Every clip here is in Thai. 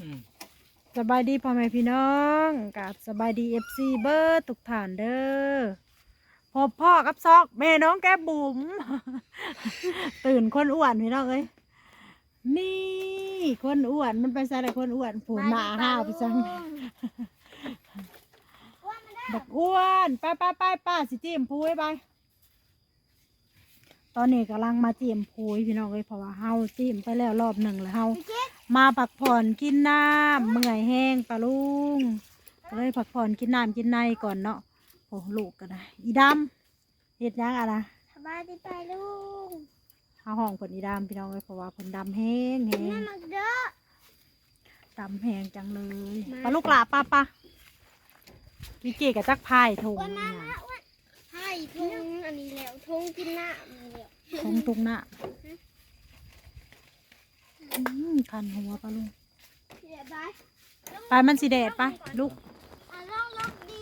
อืมสบายดีพ่อแม่พี่น้องกับสบายดีเอฟซีเบิร์ดทุกฐานเด้อพบพ่อกับซอกแม่น้องแก้มบุ๋มตื่นคนอ้วนพี่น้องเอ้ยนี่คนอ้วนมันไปใส่อะไรคนอ้วนผูหนาห้าวไปจังบักอ้วนไปไปไปป้าสิจิ้มพูไว้ไปตอนนี้กำลังมาจิ้มพูยพี่น้องเอ้ยเพราะว่าเฮาจิ้มไปแล้วรอบหนึ่งแล้วเฮา มาพักผ่อนกินน้ำเมื่อยแห้งปลาลุงก็เลยพักผ่อนกินน้ำกินในก่อนเนาะโอ้ลูกกันนะอีดำเห็ดหยังอะนะสบายดีไปลุงข้าห้องเพิ่นอีดำพี่น้องเลยเพราะว่าเพิ่นดำแห้งแห้แม่งมักเด้อดำแห้งจังเลยมาปลาลูกหลาป้าป้าวิเกกับจักพายถุงอ้วนมาเนี่ยมาอ้วนให้ทงอันนี้แล้วทงกินน้ำแล้วทงตุงหน้าอืม คันหัวปลาลุงเสียบายไปมันสีแดดไปลูกอะลองลองดี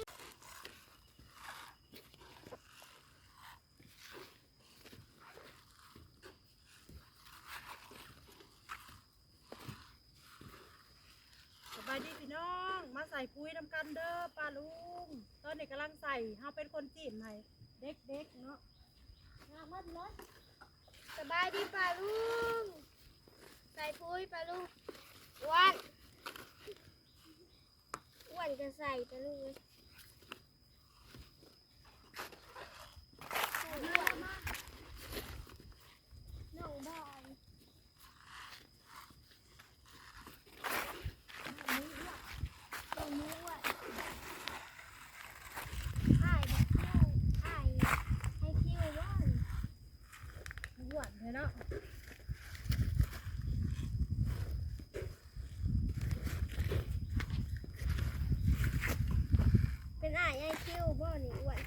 สบายดีพี่น้องมาใส่ปุ๋ยนำกันเด้อป้าลุงตอนนี้กำลังใส่เฮาเป็นคนจีบให้เด็กๆเนาะงามมากเลยสบายดีปลาลุง ใส่ปุ้ยปลาลุงอ้วนอ้วนก็ใส่ปลาลุงเลยน้องบอยตัวนี้อ้วนอ้ายบอกคิ้วอ้ายให้คิวว่อนหวานเลยเนาะ เป็นอ้ายให้คิ้วบ่นี่อ้วน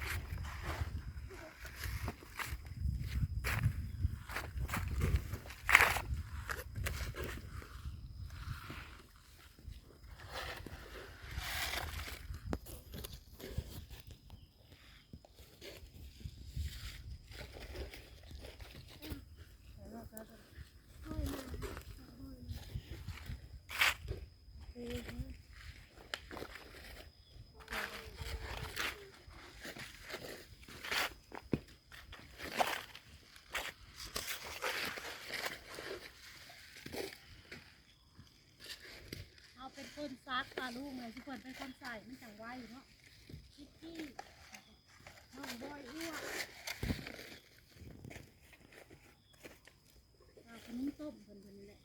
เอาเป็น คนซักปลาลูกเลยทุกคนเป็นคนใส่มันจังไวเนาะคิดที่น้องบอยอ้วนเอาขนมต้มคนคนนี้แหละ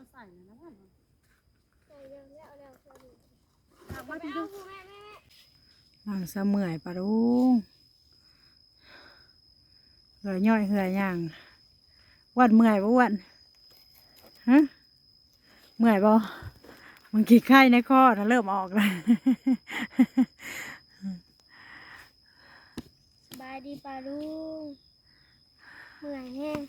ต้นใส่เลยนะพ่อใส่เร็วแล้วแล้วใส่เร็วเอามาไปที่เอาดูผู้แม่แม่แม่นางเสมื่อยปะลุงเหือย่อยเหือย่างวันเมื่อยปะวันฮะเมื่อยบ่มึงกี่ไข้ในคอนะเริ่มออกแล้วสบายดีปลาลุงเมื่อยแห้ง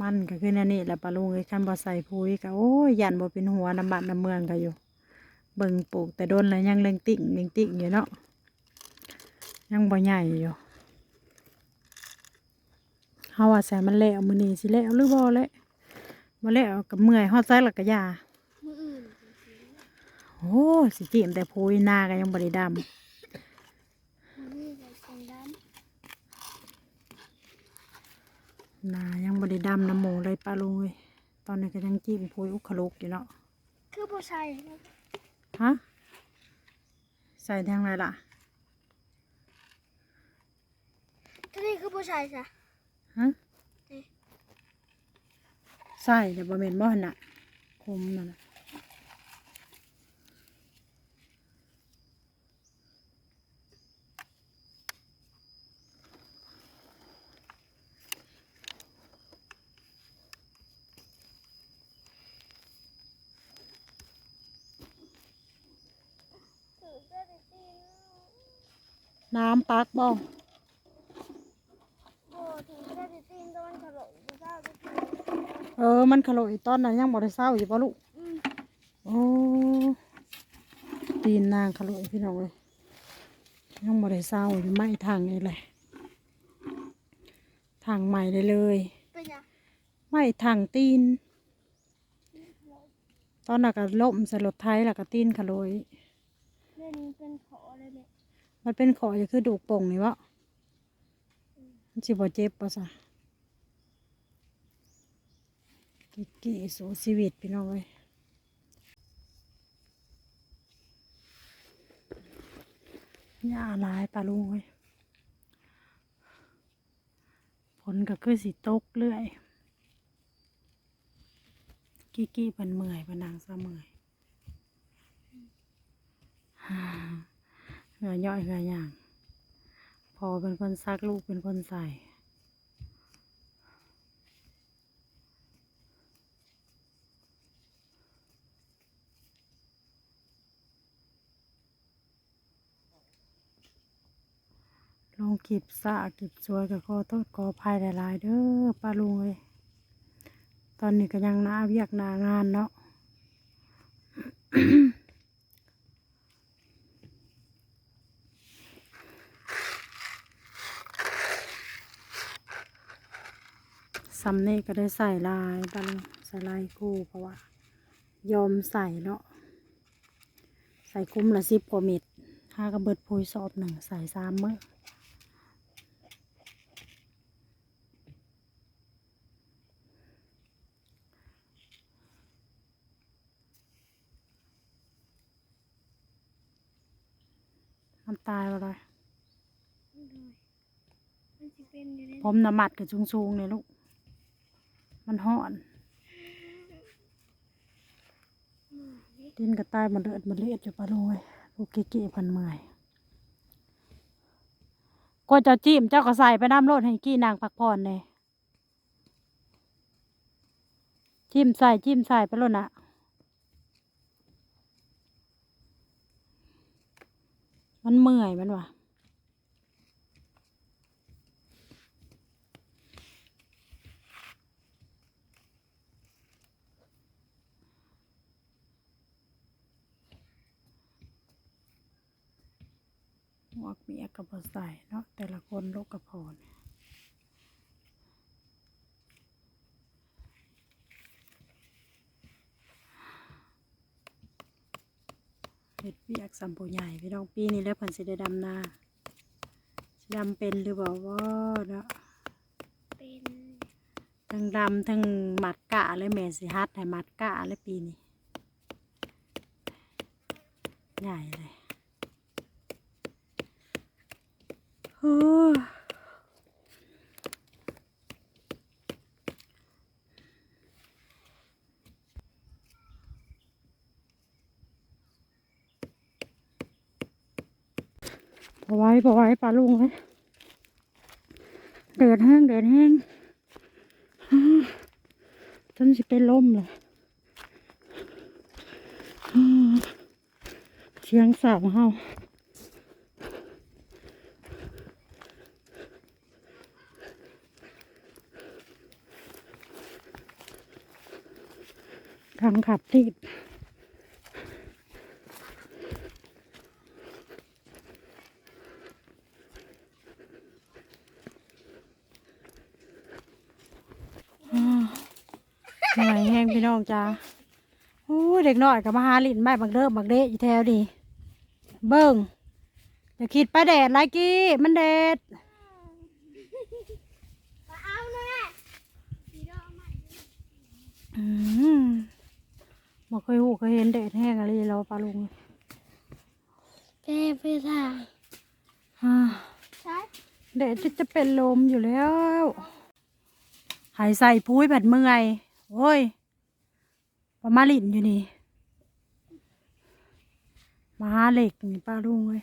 มันก็คือนั่นนี่แหละปะลุงไอ้คันบ่ใส่ปุ๋ยก็โอ้ยยันบ่เป็นหัวน้ำบ้านน้ำเมืองก็อยู่ เบิ่งปลูกแต่โดนแล้วยังเล็งติ่งเล็งติ่งอยู่เนาะยังบ่ใหญ่อยู่เฮาว่าใส่มันแล้วมื้อนี้สิแล้วหรือบ่แล้วบ่แล้วก็เมื่อยฮอดไสแล้วก็ยามืออื่นโอ้สิจิ้มแต่ปุ๋ยหน้าก็ยังบ่ได้ดำ มือนี่ใส่เสียงด ห น้ายังบ่ได้ดำน้ำหมูเลยปลาลุงเอ้ยตอนนี้ก็ยังจิ้มปุ๋ยอุคลุกอยู่เนาะำคือผู้ชายฮะใส่ทางไหนล่ะท่านี่คือผู้ชายจ้ะฮะใส่แต่บะเม็นบ่หั่นน่ะคมนั่นน่ะ น้ำปักบ่โอ้ถึงเออ มันขลุ่ยตอนนั้นยังบ่ได้เศร้าอยู่ปะลูกอืมโอ้ตีนนางขลุ่ยพี่น้องเลยยังบ่ได้เศร้าอยู่ไม่ทางนี่เลยทางใหม่เลยเลยไม่ทางตีน ตอนนั้นก็ล่มใส่รถไทยแล้วก็ตีนขลุ่ยเล่นเป็นขอเลยเนี่ย มันเป็นขอจะคือดูกป่งนี่วะมันสิบ่เจ็บปะซะกิกกี้สู้ชีวิตพี่น้องเลยหญ้าลายปลาลุงเลยผลก็คือสิตกเรื่อย กิกกี้เป็นเมื่อยเป็นนางซะเมื่อย เหงื่อย่อยเหงื่อย่าง พอเป็นคนซักลูกเป็นคนใส่ลงกิบสะกิบสวยก็ขอโทษขอภัยหลายๆเด้อป้าลุงเลยตอนนี้ก็ยังหนาเวียกหนางานเนาะ สำเนก็ได้ใส่ลายบ้างใส่ลายคู่เพราะว่า ยอมใส่เนาะใส่คุ้มละสิบกว่าเม็ดห้ากระเบิดพุยสอบหนึ่งใส่สามมื้อน้ำตาลอะไรมันจะเป็นอยู่ในผมน้ำมัดกับชุงๆเลยลูก มันห่อนดินกระต่ายมันเลือดมันเลียดอยู่ปะลุยลูกกิกิพันเมื่อยก็เจ้าจิ้มเจ้าก็ใส่ไปน้ำรดให้กี้นางพักผ่อนเลยจิ้มใส่จิ้มใส่ไปรดนะมันเมื่อยมันวะ กเมียกับบใส่เนาะแต่ละคนลูกกระพอนเห็ดเบียกสัมปูใหญ่พี่น้องปีนี้แล้วเพันสิได้ดำนาสิดำเป็นหรือเปล่าว่าเนาะเป็นทั้งดำทั้งหมัดกะเลยแม่สิฮัดให้หมัดกะเลยปีนี้ใหญ่เลย โอ้ยเอาไว้เอาไว้ปลาลุงเลยเดือดแห้งเดือดแห้งจนสิเป็นลมเลยเสียงสาวเฮา ทางขับรีบอ่าเหนื่อยแห้งพี่น้องจ้าโอ้ยเด็กน้อยกับมาหาลินไม่บักเด้อบักเดะอยู่แถวดีเบิ้งจะคิดไปแดดไรกี้มันแดดมาเอาแน่สีดอก ใหม่อืมบ่เคยหูเคยเห็นแดดแห้งอะไรเราปลาลุงเป้ไปถ่ายอ่าใช่แดดจะจะเป็นลมอยู่แล้ว หายใส่พุ้ยแบบเมื่อยโอ้ยปมาลินอยู่นี่มาหาเหล็กนี่ป้าลุงเลย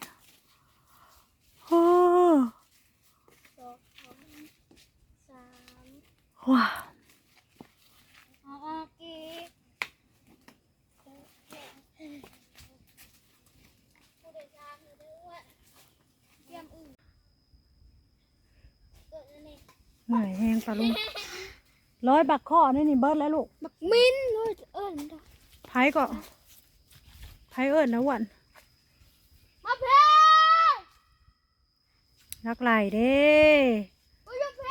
โอ้สองสามว้า โอเคผู้โดยสารอยู่ด้วยเตรียมอื่น เหนื่อยแห้งปลาลุงร้อยบักข้อนี่นี่เบิดแล้วลูกบักมินเลยเอิญไผก็ไผเอิญนะอ้วันมาเพรักไหลเด้มาอยู่เพ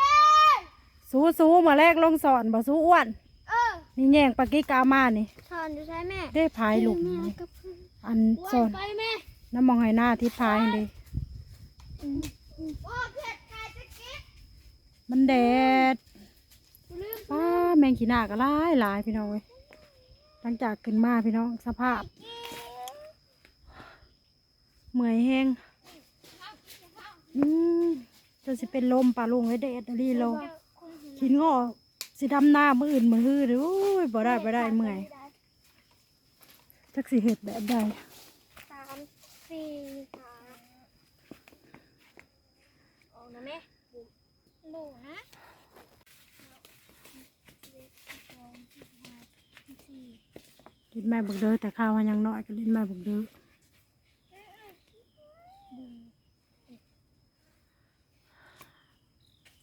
สู้สู้มาแรกลงสอนบ่สู้อ้วนเออนี่แย่งปากกี้กามานี่สอนอยู่ใช่แม่ได้พายลูกแม่นี่กับเพื่อนอันสวัอนนไปแม่น้ำมองให้หน้าที่พายเด้โอ้เผ็ดไก่จะกิน มันแดดลืมป้าแมงขี้หน้าก็หลายหลายพี่น้องเว้ยหลังจากขึ้นมาพี่น้องสภาพเมื่อยแห้งอืมจะสิเป็นลมปลาลุงไว้เด็ดดีโลขินงอสิดำหน้ามืออื่นมือฮือหรือโอ้ยบ่ได้บ่ได้เมื่อยจักสิเห็ดแบบใด สามสี่ห้าออกนะแม่ โลนะลิ้นแม่บุกเด้อแต่ข้าวมันยังน้อยก็ลิ้นแม่บุกเด้อ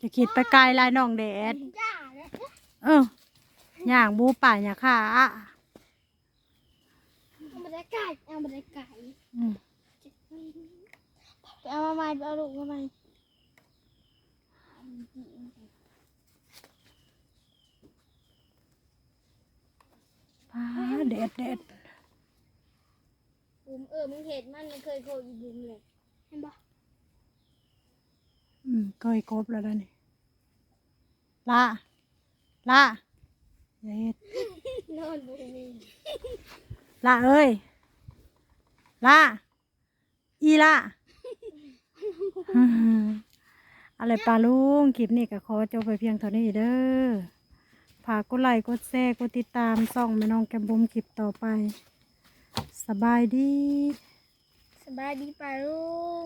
จะคิดไปไกลลายน้องแดดย่าเลยเออย่างบูป่าอย่าขาเอามาได้ไก่เอามาได้ไก่อืมไปเอามาใหม่ไปเอาลูกมาใหม่ ป้าแดดแดดบุ๋มเออมึงเห็นมันมันเคยโคอีบุ๋มเลยเห็นปะอืมเคยกบแล้วนะนี่ละละอย่าเฮ็ดนอนบุ๋มนี่ละเอ้ยละอีละอื้อหืออะไรปลาลุงคลิปนี้ก็ขอจบไปเพียงเท่านี้เด้อ ฝากกดไลค์กดแชร์กดติดตามส่องแม่น้องแกมบุมคลิปต่อไป สบายดี สบายดีป่าลุง